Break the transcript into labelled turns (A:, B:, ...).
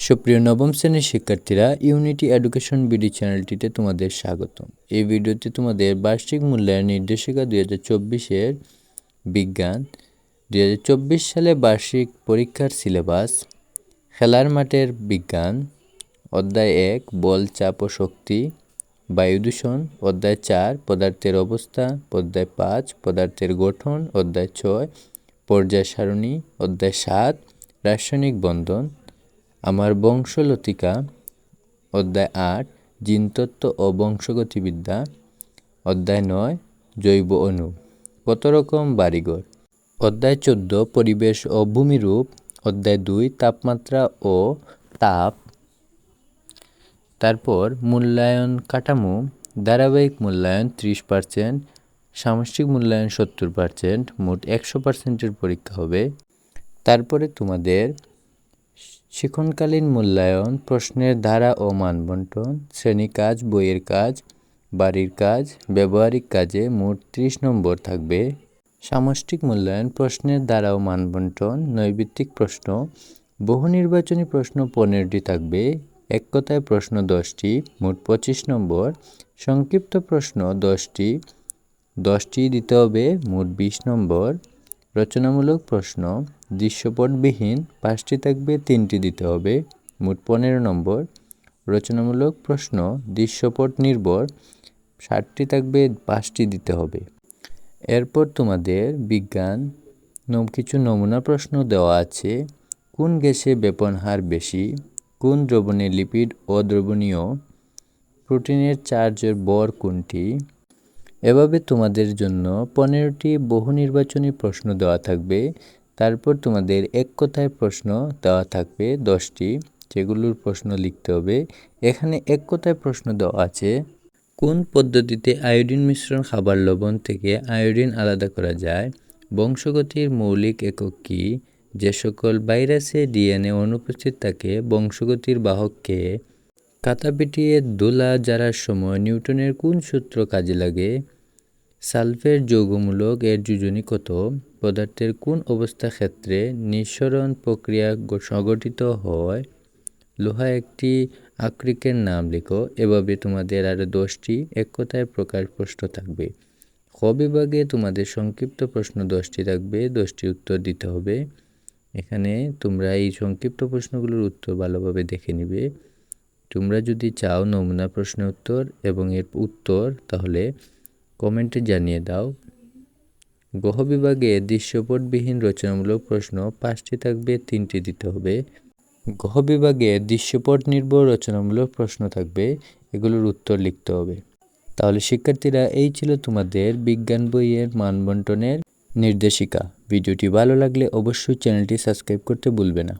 A: সুপ্রিয় নবম শ্রেণির শিক্ষার্থীরা ইউনিটি এডুকেশন বিডি চ্যানেলটিতে তোমাদের স্বাগত এই ভিডিওতে তোমাদের বার্ষিক মূল্যায়ন নির্দেশিকা দুই হাজার চব্বিশের বিজ্ঞান, দুই হাজার চব্বিশ সালে বার্ষিক পরীক্ষার সিলেবাস, খেলার মাঠের বিজ্ঞান, অধ্যায় এক, বল, চাপ ও শক্তি, বায়ু দূষণ, অধ্যায় চার, পদার্থের অবস্থা, অধ্যায় পাঁচ, পদার্থের গঠন, অধ্যায় ছয়, পর্যায় সারণী, অধ্যায় সাত, রাসায়নিক বন্ধন আমার বংশলতিকা, অধ্যায় আট, জিনতত্ত্ব ও বংশগতিবিদ্যা, অধ্যায় নয়, জৈব অণু, কত রকম বাড়িঘর? অধ্যায় চোদ্দ, পরিবেশ ও ভূমিরূপ, অধ্যায় দুই, তাপমাত্রা ও তাপ, তারপর মূল্যায়ন কাঠামো, ধারাবাহিক মূল্যায়ন ত্রিশ পার্সেন্ট, সামষ্টিক মূল্যায়ন সত্তর পার্সেন্ট, মোট একশো পার্সেন্টের পরীক্ষা হবে। তারপরে তোমাদের শিক্ষণকালীন মূল্যায়ন, প্রশ্নের ধারা ও মানবন্টন, শ্রেণি কাজ, বইয়ের কাজ, বাড়ির কাজ, ব্যবহারিক কাজে মোট ত্রিশ নম্বর থাকবে। সামষ্টিক মূল্যায়ন, প্রশ্নের ধারা ও মানবন্টন, নৈবিত্তিক প্রশ্ন, বহু নির্বাচনী প্রশ্ন পনেরোটি থাকবে, এক কথায় প্রশ্ন দশটি, মোট পঁচিশ নম্বর। সংক্ষিপ্ত প্রশ্ন দশটি দশটি দিতে হবে, মোট বিশ নম্বর। রচনামূলক প্রশ্ন, দৃশ্যপটবিহীন পাঁচটি থাকবে, তিনটি দিতে হবে। মোট পনেরো নম্বর, রচনামূলক প্রশ্ন, দৃশ্যপট নির্ভর, ষাটটি থাকবে, পাঁচটি দিতে হবে। এরপর তোমাদের বিজ্ঞান কিছু নমুনা প্রশ্ন দেওয়া আছে। কোন গ্যাসে বেপন হার বেশি? কোন দ্রবণে লিপিড অদ্রবণীয়? প্রোটিনের চার্জের বর কোনটি? এভাবে তোমাদের জন্য পনেরোটি বহু নির্বাচনী প্রশ্ন দেওয়া থাকবে। তারপর তোমাদের এক কথায় প্রশ্ন দেওয়া থাকবে দশটি, যেগুলোর প্রশ্ন লিখতে হবে। এখানে এক কথায় প্রশ্ন দেওয়া আছে, কোন পদ্ধতিতে আয়োডিন মিশ্রণ খাবার লবণ থেকে আয়োডিন আলাদা করা যায়? বংশগতির মৌলিক একক কী? যে সকল ভাইরাসে ডিএনএ অনুপস্থিত থাকে, বংশগতির বাহককে কাতা পিটিয়ে দোলা জারার সময় নিউটনের কোন সূত্র কাজে লাগে? সালফের যৌগমূলক এর যোজনী কত? পদার্থের কোন অবস্থা ক্ষেত্রে নিঃসরণ প্রক্রিয়া সংগঠিত হয়? লোহা একটি আক্রিকের নাম লিখো, এভাবে তোমাদের আরও দশটি এক কথায় প্রকাশ প্রশ্ন থাকবে। খ বিভাগে তোমাদের সংক্ষিপ্ত প্রশ্ন দশটি থাকবে, দশটি উত্তর দিতে হবে। এখানে তোমরা এই সংক্ষিপ্ত প্রশ্নগুলোর উত্তর ভালোভাবে দেখে নিবে। তোমরা যদি চাও নমুনা প্রশ্ন উত্তর এবং এর উত্তর, তাহলে কমেন্টে জানিয়ে দাও। গহ বিভাগে দৃশ্যপটবিহীন রচনামূলক প্রশ্ন পাঁচটি থাকবে, তিনটি দিতে হবে। গহ বিভাগে দৃশ্যপট নির্ভর রচনামূলক প্রশ্ন থাকবে, এগুলোর উত্তর লিখতে হবে। তাহলে শিক্ষার্থীরা, এই ছিল তোমাদের বিজ্ঞান বইয়ের মানবন্টনের নির্দেশিকা। ভিডিওটি ভালো লাগলে অবশ্যই চ্যানেলটি সাবস্ক্রাইব করতে ভুলবে না।